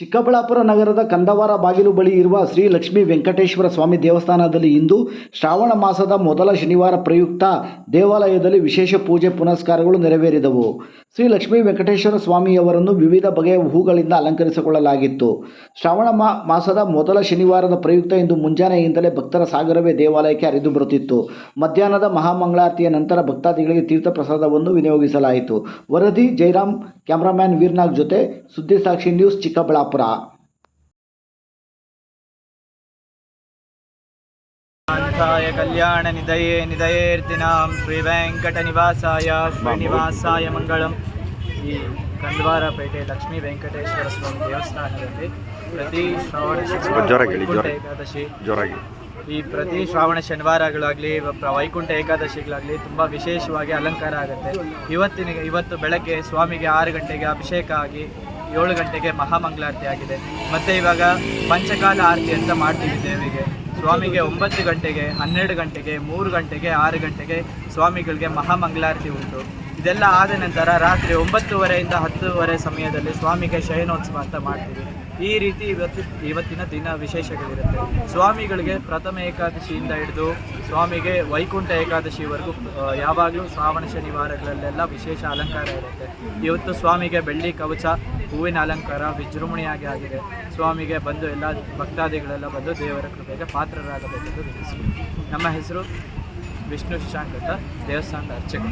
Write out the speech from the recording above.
ಚಿಕ್ಕಬಳ್ಳಾಪುರ ನಗರದ ಕಂದವಾರ ಬಾಗಿಲು ಬಳಿ ಇರುವ ಶ್ರೀ ಲಕ್ಷ್ಮೀ ವೆಂಕಟೇಶ್ವರ ಸ್ವಾಮಿ ದೇವಸ್ಥಾನದಲ್ಲಿ ಇಂದು ಶ್ರಾವಣ ಮಾಸದ ಮೊದಲ ಶನಿವಾರ ಪ್ರಯುಕ್ತ ದೇವಾಲಯದಲ್ಲಿ ವಿಶೇಷ ಪೂಜೆ ಪುನಸ್ಕಾರಗಳು ನೆರವೇರಿದವು. ಶ್ರೀ ಲಕ್ಷ್ಮೀ ವೆಂಕಟೇಶ್ವರ ಸ್ವಾಮಿಯವರನ್ನು ವಿವಿಧ ಬಗೆಯ ಹೂಗಳಿಂದ ಅಲಂಕರಿಸಿಕೊಳ್ಳಲಾಗಿತ್ತು. ಶ್ರಾವಣ ಮಾಸದ ಮೊದಲ ಶನಿವಾರದ ಪ್ರಯುಕ್ತ ಇಂದು ಮುಂಜಾನೆಯಿಂದಲೇ ಭಕ್ತರ ಸಾಗರವೇ ದೇವಾಲಯಕ್ಕೆ ಹರಿದು ಬರುತ್ತಿತ್ತು. ಮಧ್ಯಾಹ್ನದ ಮಹಾಮಂಗಳಾರತಿಯ ನಂತರ ಭಕ್ತಾದಿಗಳಿಗೆ ತೀರ್ಥ ಪ್ರಸಾದವನ್ನು ವಿನಿಯೋಗಿಸಲಾಯಿತು. ವರದಿ, ಜೈರಾಮ್, ಕ್ಯಾಮರಾಮ್ಯಾನ್ ವೀರ್ನಾಗ್ ಜೊತೆ ಸುದ್ದಿ ಸಾಕ್ಷಿ ನ್ಯೂಸ್ ಚಿಕ್ಕಬಳ್ಳಾಪುರ. कान्ताय कल्याणनिधये निधयेर्तिनां ಶ್ರೀವೆಂಕಟನಿವಾಸಾಯ ಶ್ರೀನಿವಾಸಾಯ ಮಂಗಳಂ ಈ ಕಂದವಾರಪೇಟೆ ಲಕ್ಷ್ಮೀ ವೆಂಕಟೇಶ್ವರ ಸ್ವಾಮಿ ದೇವಸ್ಥಾನದಲ್ಲಿ ಪ್ರತಿ ಶ್ರಾವಣ ಶನಿವಾರ ಜೋರಾಗಿ ಹೇಳಿ, ವೈಕುಂಠ ಜೋರಾಗಿ. ಏಕಾದಶಿ ಜೋರಾಗಿ ಈ ಪ್ರತಿ ಶ್ರಾವಣ ಶನಿವಾರಗಳಾಗಲಿ ವೈಕುಂಠ ಏಕಾದಶಿಗಳಾಗಲಿ ತುಂಬ ವಿಶೇಷವಾಗಿ ಅಲಂಕಾರ ಆಗುತ್ತೆ ಇವತ್ತಿನ ಇವತ್ತು ಬೆಳಗ್ಗೆ ಸ್ವಾಮಿಗೆ ಆರು ಗಂಟೆಗೆ ಅಭಿಷೇಕ ಆಗಿ ಏಳು ಗಂಟೆಗೆ ಮಹಾಮಂಗಳಾರತಿ ಆಗಿದೆ. ಮತ್ತು ಇವಾಗ ಪಂಚಕಾಲ ಆರತಿ ಅಂತ ಮಾಡ್ತೀವಿ ದೇವಿಗೆ. ಸ್ವಾಮಿಗೆ ಒಂಬತ್ತು ಗಂಟೆಗೆ, ಹನ್ನೆರಡು ಗಂಟೆಗೆ, ಮೂರು ಗಂಟೆಗೆ, ಆರು ಗಂಟೆಗೆ ಸ್ವಾಮಿಗಳಿಗೆ ಮಹಾಮಂಗಳಾರತಿ ಉಂಟು. ಇದೆಲ್ಲ ಆದ ನಂತರ ರಾತ್ರಿ ಒಂಬತ್ತುವರೆಯಿಂದ ಹತ್ತುವರೆ ಸಮಯದಲ್ಲಿ ಸ್ವಾಮಿಗೆ ಶಯನೋತ್ಸವ ಅಂತ ಮಾಡ್ತೀವಿ. ಈ ರೀತಿ ಇವತ್ತು, ಇವತ್ತಿನ ದಿನ ವಿಶೇಷಗಳಿರುತ್ತೆ. ಸ್ವಾಮಿಗಳಿಗೆ ಪ್ರಥಮ ಏಕಾದಶಿಯಿಂದ ಹಿಡಿದು ಸ್ವಾಮಿಗೆ ವೈಕುಂಠ ಏಕಾದಶಿವರೆಗೂ ಯಾವಾಗಲೂ ಶ್ರಾವಣ ಶನಿವಾರಗಳಲ್ಲೆಲ್ಲ ವಿಶೇಷ ಅಲಂಕಾರ ಇರುತ್ತೆ. ಇವತ್ತು ಸ್ವಾಮಿಗೆ ಬೆಳ್ಳಿ ಕವಚ, ಹೂವಿನ ಅಲಂಕಾರ, ವಿಜೃಂಭಣೆಯಾಗಿ ಆಗಿದೆ. ಸ್ವಾಮಿಗೆ ಬಂದು ಎಲ್ಲ ಭಕ್ತಾದಿಗಳೆಲ್ಲ ಬಂದು ದೇವರ ಕೃಪೆಗೆ ಪಾತ್ರರಾಗಬೇಕೆಂದು ತಿಳಿಸಿ ನಮ್ಮ ಹೆಸರು ವಿಷ್ಣು ಶಶಾಂಕ್ ದೇವಸ್ಥಾನದ ಅರ್ಚಕ.